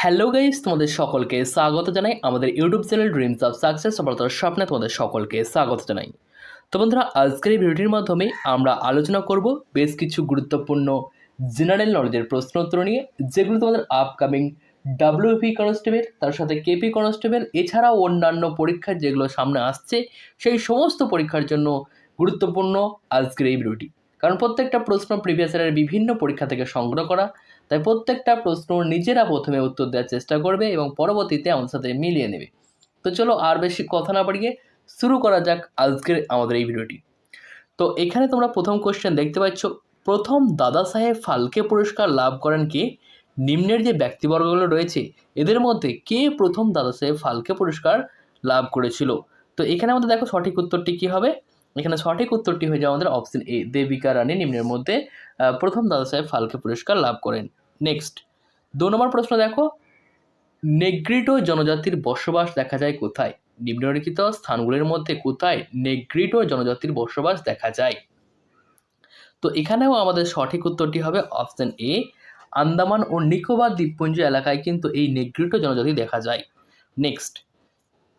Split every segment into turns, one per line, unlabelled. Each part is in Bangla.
হ্যালো গাইস তোমাদের সকলকে স্বাগত জানাই আমাদের YouTube channel dreams of success সফলতার স্বপ্নে তোমাদের সকলকে স্বাগত জানাই। তো বন্ধুরা, আজকের এই ভিডিওটির মাধ্যমে আমরা আলোচনা করব বেশ কিছু গুরুত্বপূর্ণ জেনারেল নলেজের প্রশ্ন উত্তর নিয়ে, যেগুলো তোমাদের আপকামিং ডাব্লিউপি কনস্টেবল তার সাথে কেপি কনস্টেবল এছাড়াও অন্যান্য পরীক্ষা যেগুলো সামনে আসছে, সেই সমস্ত পরীক্ষার জন্য গুরুত্বপূর্ণ আজকের এই ভিডিওটি। কারণ প্রত্যেকটা প্রশ্ন প্রিভিয়াস ইয়ারের বিভিন্ন পরীক্ষা থেকে সংগ্রহ করা তাই প্রত্যেকটা প্রশ্ন নিজেরা প্রথমে উত্তর দেওয়ার চেষ্টা করবে এবং পরবর্তীতে আমার সাথে মিলিয়ে নেবে। তো চলো আর বেশি কথা না বাড়িয়ে শুরু করা যাক আজকের আমাদের এই ভিডিওটি। তো এখানে তোমরা প্রথম কোশ্চেন দেখতে পাচ্ছ, প্রথম দাদা সাহেব ফালকে পুরস্কার লাভ করেন কে? নিম্নের যে ব্যক্তিবর্গগুলো রয়েছে, এদের মধ্যে কে প্রথম দাদা সাহেব ফালকে পুরস্কার লাভ করেছিল? তো এখানে আমাদের দেখো সঠিক উত্তরটি কী হবে? এখানে সঠিক উত্তরটি হয়ে যাবে আমাদের অপশন এ দেবিকা রানী নিম্নের মধ্যে প্রথম দাদা সাহেব ফালকে পুরস্কার লাভ করেন। নেক্সট দু নম্বর প্রশ্ন দেখো। নেগ্রিটো জনজাতির বসবাস দেখা যায় কোথায়? নিম্নলিখিত স্থানগুলির মধ্যে কোথায় নেগ্রিটো জনজাতির বসবাস দেখা যায়? তো এখানেও আমাদের সঠিক উত্তরটি হবে অপশন এ আন্দামান ও নিকোবর দ্বীপপুঞ্জ এলাকায় কিন্তু এই নেগ্রিটো জনজাতি দেখা যায়। নেক্সট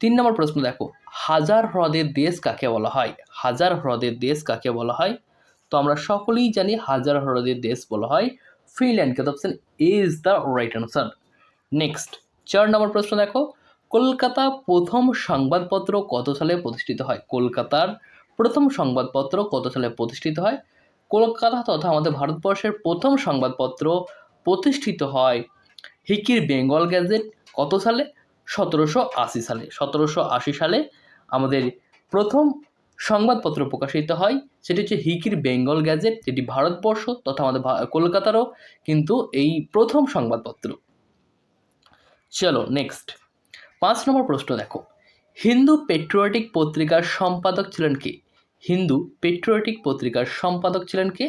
তিন নম্বর প্রশ্ন দেখো, হাজার হ্রদের দেশ কাকে বলা হয়? হাজার হ্রদের দেশ কাকে বলা হয়? তো আমরা সকলেই জানি হাজার হ্রদের দেশ বলা হয় ফিনল্যান্ডকে তো option A is the right answer next চার নম্বর প্রশ্ন দেখো, কলকাতা প্রথম সংবাদপত্র কত সালে প্রতিষ্ঠিত হয়? কলকাতার প্রথম সংবাদপত্র কত সালে প্রতিষ্ঠিত হয়? কলকাতা তথা আমাদের ভারতবর্ষের প্রথম সংবাদপত্র প্রতিষ্ঠিত হয় হিকির বেঙ্গল গ্যাজেট কত সালে? সতেরোশো আশি সালে, সতেরোশো আশি সালে আমাদের প্রথম সংবাদপত্র প্রকাশিত হয়, সেটি হচ্ছে হিকির বেঙ্গল গ্যাজেট, যেটি ভারতবর্ষ তথা আমাদের কলকাতারও কিন্তু এই প্রথম সংবাদপত্র। চলো নেক্সট পাঁচ নম্বর প্রশ্ন দেখো। হিন্দু পেট্রিয়টিক পত্রিকার সম্পাদক ছিলেন কে? হিন্দু পেট্রিয়টিক পত্রিকার সম্পাদক ছিলেন কে?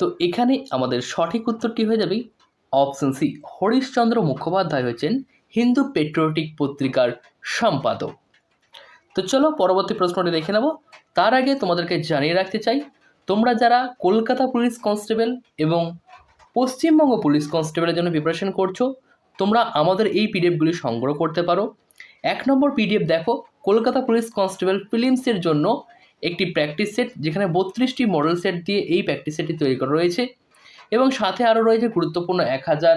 তো এখানে আমাদের সঠিক উত্তরটি হয়ে যাবে অপশন সি হরিশচন্দ্র মুখোপাধ্যায় হচ্ছেন হিন্দু পেট্রিয়টিক পত্রিকার সম্পাদক। তো চলো পরবর্তী প্রশ্নটি দেখে নেব। তার আগে তোমাদেরকে জানিয়ে রাখতে চাই, তোমরা যারা কলকাতা পুলিশ কনস্টেবল এবং পশ্চিমবঙ্গ পুলিশ কনস্টেবলের জন্য প্রিপারেশন করছ, তোমরা আমাদের এই পিডিএফগুলি সংগ্রহ করতে পারো। এক নম্বর পিডিএফ দেখো, কলকাতা পুলিশ কনস্টেবল ফিলিমসের জন্য একটি প্র্যাকটিস সেট যেখানে বত্রিশটি মডেল সেট দিয়ে এই প্র্যাকটিস সেটটি তৈরি করা রয়েছে। এবং সাথে আরও রয়েছে গুরুত্বপূর্ণ এক হাজার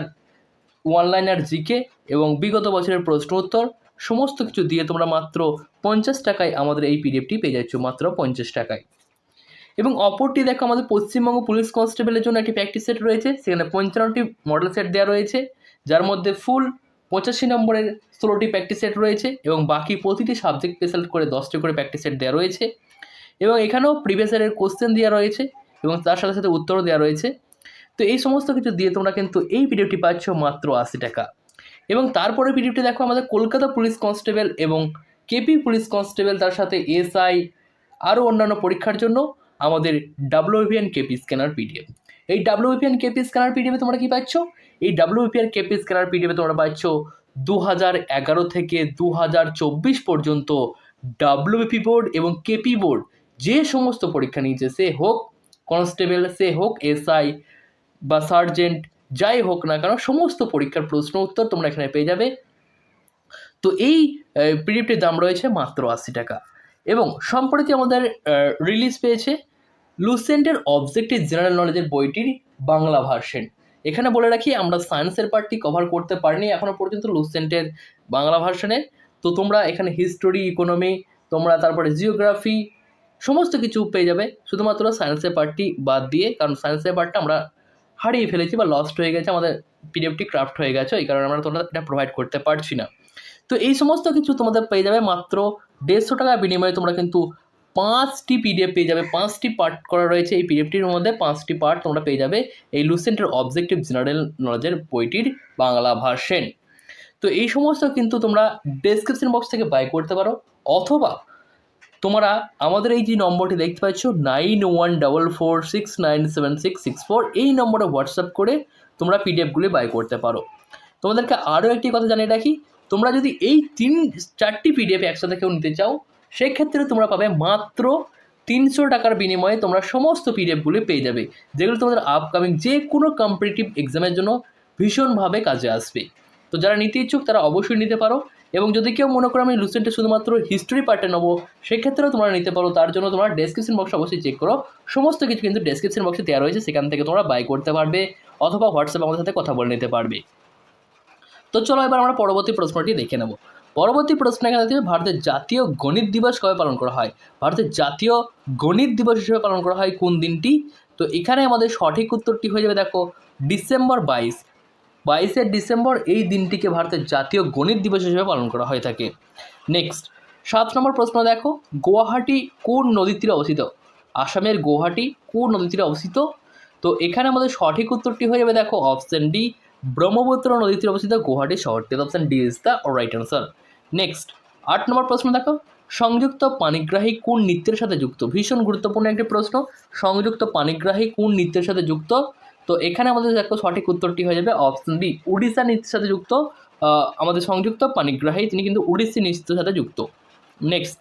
ওয়ান লাইনার জিকে এবং বিগত বছরের প্রশ্ন উত্তর সমস্ত কিছু দিয়ে তোমরা মাত্র পঞ্চাশ টাকায় আমাদের এই পিডিএফটি পেয়ে যাচ্ছ, মাত্র পঞ্চাশ টাকায়। এবং অপরটি দেখো, আমাদের পশ্চিমবঙ্গ পুলিশ কনস্টেবলের জন্য একটি প্র্যাকটিস সেট রয়েছে, সেখানে পঞ্চান্নটি মডেল সেট দেওয়া রয়েছে, যার মধ্যে ফুল পঁচাশি নম্বরের ষোলোটি প্র্যাকটিস সেট রয়েছে এবং বাকি প্রতিটি সাবজেক্ট স্পেশাল করে দশটি করে প্র্যাকটিস সেট দেওয়া রয়েছে। এবং এখানেও প্রিভিয়াস ইয়ারের কোশ্চেন দেওয়া রয়েছে এবং তার সাথে সাথে উত্তরও দেওয়া রয়েছে। তো এই সমস্ত কিছু দিয়ে তোমরা কিন্তু এই ভিডিওটি পাচ্ছ মাত্র আশি টাকা। এবং তারপরে ভিডিওটি দেখো আমাদের কলকাতা পুলিশ কনস্টেবল এবং কেপি পুলিশ কনস্টেবল তার সাথে এসআই আরও অন্যান্য পরীক্ষার জন্য আমাদের ডাব্লিউপিএন কেপি স্ক্যানার পিডিএফ। এই ডাব্লিউপিএন কেপি স্ক্যানার পিডিএফে তোমরা কি পাচ্ছ? এই ডাব্লিউপিএন কেপি স্ক্যানার পিডিএফে তোমরা পাচ্ছ দু হাজার এগারো থেকে দু হাজার চব্বিশ পর্যন্ত ডাব্লিউপি বোর্ড এবং কেপি বোর্ড যে সমস্ত পরীক্ষা নিয়েছে, সে হোক কনস্টেবল, সে হোক এসআই বা সার্জেন্ট যাই হোক না কেন, সমস্ত পরীক্ষার প্রশ্ন উত্তর তোমরা এখানে পেয়ে যাবে। তো এই পিডিএফটির দাম রয়েছে মাত্র আশি টাকা। এবং সম্প্রতি আমাদের রিলিজ পেয়েছে লুসেন্টের অবজেক্টিভ জেনারেল নলেজের বইটির বাংলা ভার্সন এখানে বলে রাখি, আমরা সায়েন্সের পার্টটি কভার করতে পারিনি এখনও পর্যন্ত লুসেন্টের বাংলা ভার্সনে তো তোমরা এখানে হিস্টোরি ইকোনমি তোমরা তারপরে জিওগ্রাফি সমস্ত কিছু পেয়ে যাবে। শুধুমাত্র সায়েন্সের পার্টটি বাদ দিয়ে, কারণ সায়েন্সের পার্টটা আমরা হারিয়ে ফেলেছি বা লস্ট হয়ে গেছে, আমাদের পিডিএফটি ক্রাফট হয়ে গেছে, এই কারণে আমরা তোমরা এটা প্রোভাইড করতে পারছি না। তো এই সমস্ত কিছু তোমাদের পেয়ে যাবে মাত্র দেড়শো টাকা বিনিময়ে তোমরা কিন্তু পাঁচটি পিডিএফ পেয়ে যাবে, পাঁচটি পার্ট করা রয়েছে এই পিডিএফটির মধ্যে, পাঁচটি পার্ট তোমরা পেয়ে যাবে এই লুসেন্টের অবজেক্টিভ জেনারেল নলেজের বইটির বাংলা ভার্সন তো এই সমস্ত কিন্তু তোমরা ডেসক্রিপশন বক্স থেকে বাই করতে পারো, অথবা তোমরা আমাদের এই যে নম্বরটি দেখতে পাচ্ছ nine one double four six nine seven six six four এই নম্বরে হোয়াটসঅ্যাপ করে তোমরা পিডিএফগুলি বাই করতে পারো। তোমাদেরকে আরও একটি কথা জানিয়ে রাখি, তোমরা যদি এই তিন, চারটি পিডিএফ একসাথে কেউ নিতে চাও, সেক্ষেত্রে তোমরা পাবে মাত্র তিনশো টাকার বিনিময়ে তোমরা সমস্ত পিডিএফগুলি পেয়ে যাবে, যেগুলো তোমাদের আপকামিং যে কোনো কম্পিটিটিভ এক্সামের জন্য ভীষণভাবে কাজে আসবে। তো যারা নিতে ইচ্ছুক তারা অবশ্যই নিতে পারো এবং যদি কেউ মনে করো আমি লুসেন্টে শুধুমাত্র হিস্ট্রি পার্টে নেব, সেক্ষেত্রেও তোমরা নিতে পারো। তার জন্য তোমরা ডেসক্রিপশন বক্স অবশ্যই চেক করো। সমস্ত কিছু কিন্তু ডেসক্রিপশন বক্সে দেওয়া রয়েছে। সেখান থেকে তোমরা বাই করতে পারবে অথবা হোয়াটসঅ্যাপে আমাদের সাথে কথা বলে নিতে পারবে। তো চলো এবার আমরা পরবর্তী প্রশ্নটি দেখে নেব। পরবর্তী প্রশ্ন এখানে থেকে ভারতের জাতীয় গণিত দিবস কবে পালন করা হয়? ভারতের জাতীয় গণিত দিবস হিসেবে পালন করা হয় কোন দিনটি? তো এখানে আমাদের সঠিক উত্তরটি হয়ে যাবে দেখো, ডিসেম্বর বাইশ। বাইশে ডিসেম্বর এই দিনটিকে ভারতের জাতীয় গণিত দিবস হিসেবে পালন করা হয়ে থাকে। নেক্সট সাত নম্বর প্রশ্ন দেখো। গুয়াহাটি কোন নদীর তীরে অবস্থিত? আসামের গুয়াহাটি কোন নদীর তীরে অবস্থিত? তো এখানে আমাদের সঠিক উত্তরটি হয়ে যাবে দেখো অপশন ডি ব্রহ্মপুত্র নদীর তীরে অবস্থিত গুয়াহাটি শহরটি। Option D is the right answer next আট নম্বর প্রশ্ন দেখো। সংযুক্ত পানিগ্রাহী কোন নৃত্যের সাথে যুক্ত? ভীষণ গুরুত্বপূর্ণ একটি প্রশ্ন। সংযুক্ত পানিগ্রাহী কোন নৃত্যের সাথে যুক্ত? তো এখানে আমাদের দেখো সঠিক উত্তরটি হয়ে যাবে অপশন বি উড়িষ্যা নৃত্যের সাথে যুক্ত আমাদের সংযুক্ত পানিগ্রাহী, তিনি কিন্তু উড়িষ্যি নৃত্যের সাথে যুক্ত। নেক্সট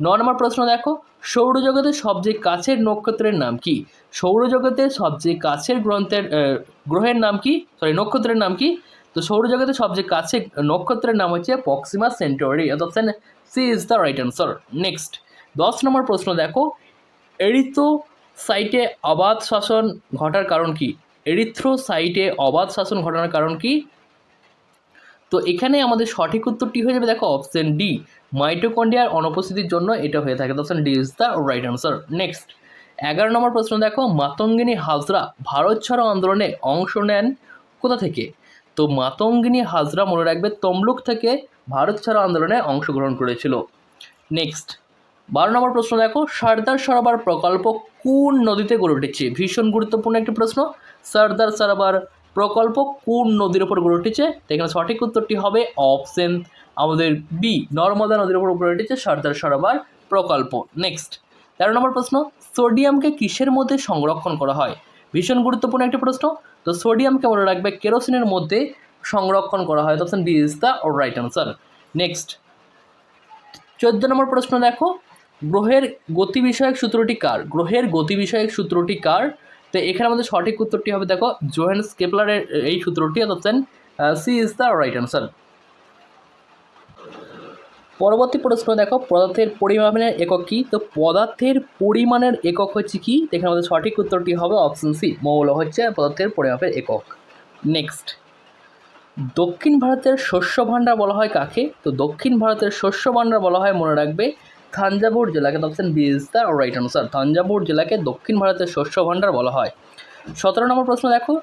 ন নম্বর প্রশ্ন দেখো, সৌরজগতের সবচেয়ে কাছের নক্ষত্রের নাম কি? সৌরজগতের সবচেয়ে কাছের গ্রন্থের গ্রহের নাম কি? সরি নক্ষত্রের নাম কি? তো সৌরজগতের সবচেয়ে কাছে নক্ষত্রের নাম হচ্ছে Proxima Centauri option C is the right answer next দশ নম্বর প্রশ্ন দেখো এরিথ্রো সাইটে অবাধ শাসন ঘটার কারণ কি? এরিথ্রো সাইটে অবাধ শাসন ঘটানোর কারণ কি? তো এখানে আমাদের সঠিক উত্তরটি হয়ে যাবে দেখো অপশন ডি মাইটোকন্ডিয়ার অনুপস্থিতির জন্য এটা হয়ে থাকে। Option D is the right answer next এগারো নম্বর প্রশ্ন দেখো, মাতঙ্গিনী হাজরা ভারত ছাড়ো আন্দোলনে অংশ নেন কোথা থেকে? তো মাতঙ্গিনী হাজরা মনে রাখবে তমলুক থেকে ভারত ছাড়ো আন্দোলনে অংশগ্রহণ করেছিল। নেক্সট বারো নম্বর প্রশ্ন দেখো, সর্দার সরোবর প্রকল্প কোন নদীতে গড়ে উঠেছে? ভীষণ গুরুত্বপূর্ণ একটি প্রশ্ন। সর্দার সরোবর প্রকল্প কোন নদীর ওপর গড়ে উঠেছে? এখানে সঠিক উত্তরটি হবে অপশন আমাদের বি নর্মদা নদীর ওপর গড়ে উঠেছে সর্দার সরোবর প্রকল্প। নেক্সট তেরো নম্বর প্রশ্ন, সোডিয়ামকে কিসের মধ্যে সংরক্ষণ করা হয়? ভীষণ গুরুত্বপূর্ণ একটি প্রশ্ন। তো সোডিয়ামকে মনে রাখবে? কেরোসিনের মধ্যে সংরক্ষণ করা হয়। Option B is the right answer next চোদ্দ নম্বর প্রশ্ন দেখো। গ্রহের গতি বিষয়ক সূত্রটি কার? গ্রহের গতি বিষয়ক সূত্রটি কার? তো এখানে আমাদের সঠিক উত্তরটি হবে, দেখো, জোহেন্স কেপলারের এই সূত্রটি option C is the right answer পরবর্তী প্রশ্ন, দেখো, পদার্থের পরিমাপের একক কী? তো পদার্থের পরিমাণের একক হচ্ছে কি? এখানে আমাদের সঠিক উত্তরটি হবে অপশন সি, মৌল হচ্ছে পদার্থের পরিমাপের একক। নেক্সট, দক্ষিণ ভারতের শস্য ভাণ্ডার বলা হয় কাকে? তো দক্ষিণ ভারতের শস্য ভাণ্ডার বলা হয় মনে রাখবে থাঞ্জাভুর জেলাকে option B is the right answer Thanjavur জেলাকে দক্ষিণ ভারতের শস্য ভাণ্ডার বলা হয়। সতেরো নম্বর প্রশ্ন দেখো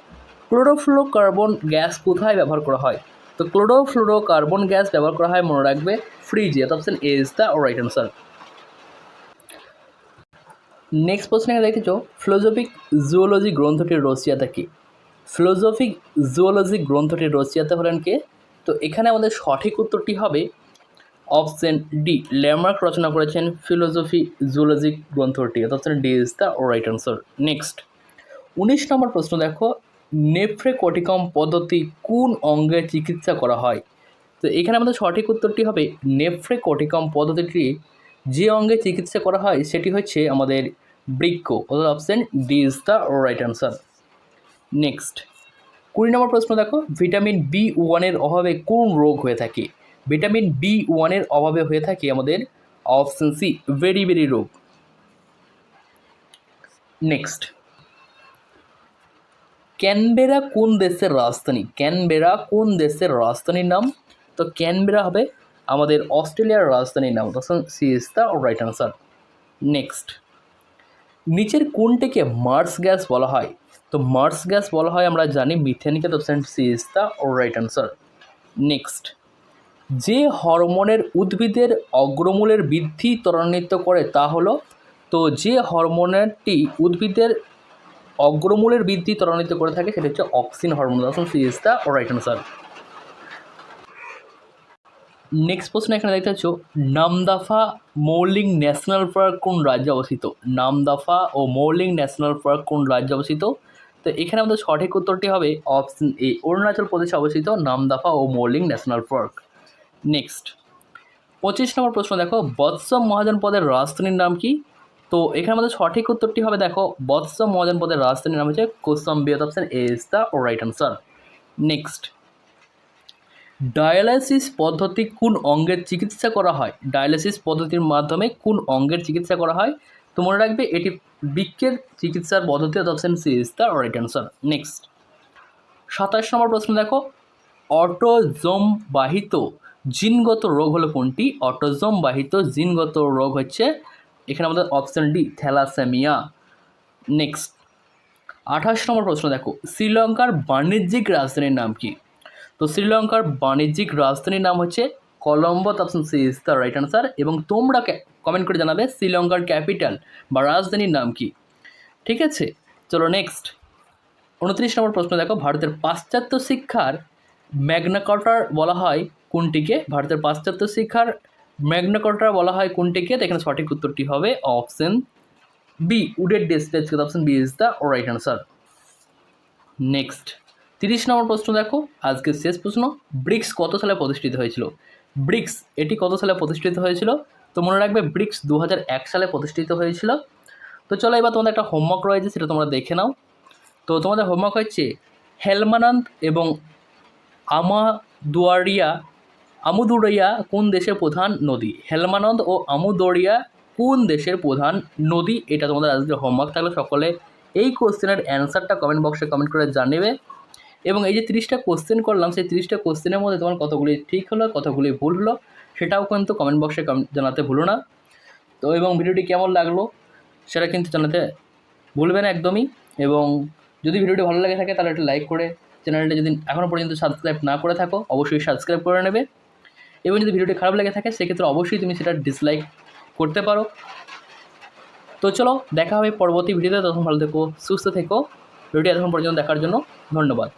ক্লোরোফ্লোরো কার্বন গ্যাস কোথায় ব্যবহার করা হয়? তো ক্লোরোফ্লোরো কার্বন গ্যাস ব্যবহার করা হয়, মনে রাখবে, ফ্রিজে option A is the right answer next প্রশ্ন দেখেছ ফিলোজফিক জুওলজি গ্রন্থটির রচয়িতা কি? ফিলোজফিক জুওলজি গ্রন্থটির রচয়িতা হলেন কে? তো এখানে আমাদের সঠিক উত্তরটি হবে অপশন ডি ল্যামার্ক রচনা করেছেন ফিলোজফি জুওলজি গ্রন্থটি। Option D is the right answer. Next, উনিশ নম্বর প্রশ্ন দেখো, নেফ্রেকটিকম পদ্ধতি কোন অঙ্গের চিকিৎসা করা হয়? তো এখানে আমাদের সঠিক উত্তরটি হবে, নেফ্রেকটিকম পদ্ধতিটি যে অঙ্গে চিকিৎসা করা হয়, সেটি হচ্ছে আমাদের বৃক্ষ অর্থাৎ option D is the right answer. Next, কুড়ি নম্বর প্রশ্ন দেখো, ভিটামিন বি ওয়ানের অভাবে কোন রোগ হয়ে থাকে? ভিটামিন বি ওয়ানের অভাবে হয়ে থাকে আমাদের অপশন সি ভেরি ভেরি রোগ। নেক্সট ক্যানবেরা কোন দেশের রাজধানী? ক্যানবেরা কোন দেশের রাজধানীর নাম? তো ক্যানবেরা হবে আমাদের অস্ট্রেলিয়ার রাজধানীর নাম। তখন C is the right answer next নিচের কোনটিকে মার্স গ্যাস বলা হয়? তো মার্স গ্যাস বলা হয়, আমরা জানি। মিথেনকে তো C is the right answer next যে হরমোনের উদ্ভিদের অগ্রমূলের বৃদ্ধি ত্বরান্বিত করে তা হলো, তো যে হরমোনটি উদ্ভিদের অগ্রমূলের বৃদ্ধি ত্বরান্বিত করে থাকে সেটা হচ্ছে অক্সিন হরমোন। তখন C is the right answer next প্রশ্ন এখানে দেখতে পাচ্ছ, নামদাফা মৌলিং ন্যাশনাল পার্ক কোন রাজ্যে অবস্থিত? নামদাফা ও মৌলিং ন্যাশনাল পার্ক কোন রাজ্যে অবস্থিত? তো এখানে আমাদের সঠিক উত্তরটি হবে অপশন এ অরুণাচল প্রদেশে অবস্থিত নামদাফা ও মৌলিং ন্যাশনাল পার্ক। নেক্সট পঁচিশ নম্বর প্রশ্ন, দেখো, বৎসম মহাজন পদের রাজধানীর নাম কি? তো এখানে আমাদের সঠিক উত্তরটি হবে, দেখো, বৎসম মহাজন পদের রাজধানীর নাম হচ্ছে Kosambi option A is the right answer next dialysis পদ্ধতি কোন অঙ্গের চিকিৎসা করা হয়? ডায়ালাইসিস পদ্ধতির মাধ্যমে কোন অঙ্গের চিকিৎসা করা হয়? তো মনে রাখবে, এটি বৃক্কের চিকিৎসার পদ্ধতি option C is the right answer next সাতাশ নম্বর প্রশ্ন, দেখো, অটোজোম বাহিত জিনগত রোগ হলো কোনটি? অটোজোম বাহিত জিনগত রোগ হচ্ছে এখানে আমাদের অপশন ডি থ্যালাসেমিয়া নেক্সট আঠাশ নম্বর প্রশ্ন দেখো, শ্রীলঙ্কার বাণিজ্যিক রাজধানীর নাম কি? তো শ্রীলঙ্কার বাণিজ্যিক রাজধানীর নাম হচ্ছে Colombo option C is the right answer এবং তোমরা কমেন্ট করে জানাবে শ্রীলঙ্কার ক্যাপিটাল বা রাজধানীর নাম কি। ঠিক আছে? চলো নেক্সট উনত্রিশ নম্বর প্রশ্ন দেখো, ভারতের পাশ্চাত্য শিক্ষার ম্যাগনাকটার বলা হয় কোনটিকে? ভারতের পাশ্চাত্য শিক্ষার ম্যাগনাকটার বলা হয় কোনটিকে? এখানে সঠিক উত্তরটি হবে option B wooded ডেস্টেজ option B is the right answer next তিরিশ নম্বর প্রশ্ন দেখো। আজকের শেষ প্রশ্ন ব্রিক্স কত সালে প্রতিষ্ঠিত হয়েছিল? ব্রিক্স এটি কত সালে প্রতিষ্ঠিত হয়েছিল? তো মনে রাখবে ব্রিক্স দু সালে প্রতিষ্ঠিত হয়েছিল। তো চলো এবার তোমাদের একটা হোমওয়ার্ক রয়েছে, সেটা তোমরা দেখে নাও। তো তোমাদের হোমওয়ার্ক হচ্ছে হেলমানান্দ এবং আমাদুয়ারিয়া আমুদুরিয়া কোন দেশের প্রধান নদী? হেলমানন্দ ও আমুদরিয়া কোন দেশের প্রধান নদী? এটা তোমাদের আজকে হোমওয়ার্ক থাকলে সকলে এই কোশ্চেনের অ্যান্সারটা কমেন্ট বক্সে কমেন্ট করে জানিবে। এবং এই যে তিরিশটা কোশ্চেন করলাম, সেই তিরিশটা কোশ্চেনের মধ্যে তোমার কতগুলি ঠিক হলো, কতগুলি ভুল হলো, সেটাও কিন্তু কমেন্ট বক্সে জানাতে ভুলো না। তো এবং ভিডিওটি কেমন লাগল, সেটা কিন্তু জানাতে ভুলবে না একদমই। এবং যদি ভিডিওটি ভালো লাগে থাকে, তাহলে একটা লাইক করে চ্যানেলটা যদি এখনও পর্যন্ত সাবস্ক্রাইব না করে থাকো, অবশ্যই সাবস্ক্রাইব করে নেবে। এবং যদি ভিডিওটি খারাপ লেগে থাকে, সেক্ষেত্রে অবশ্যই তুমি সেটা ডিসলাইক করতে পারো। তো চলো, দেখা হবে পরবর্তী ভিডিওতে। তখন ভালো থেকো, সুস্থ থেকো। ভিডিও এখন পর্যন্ত দেখার জন্য ধন্যবাদ।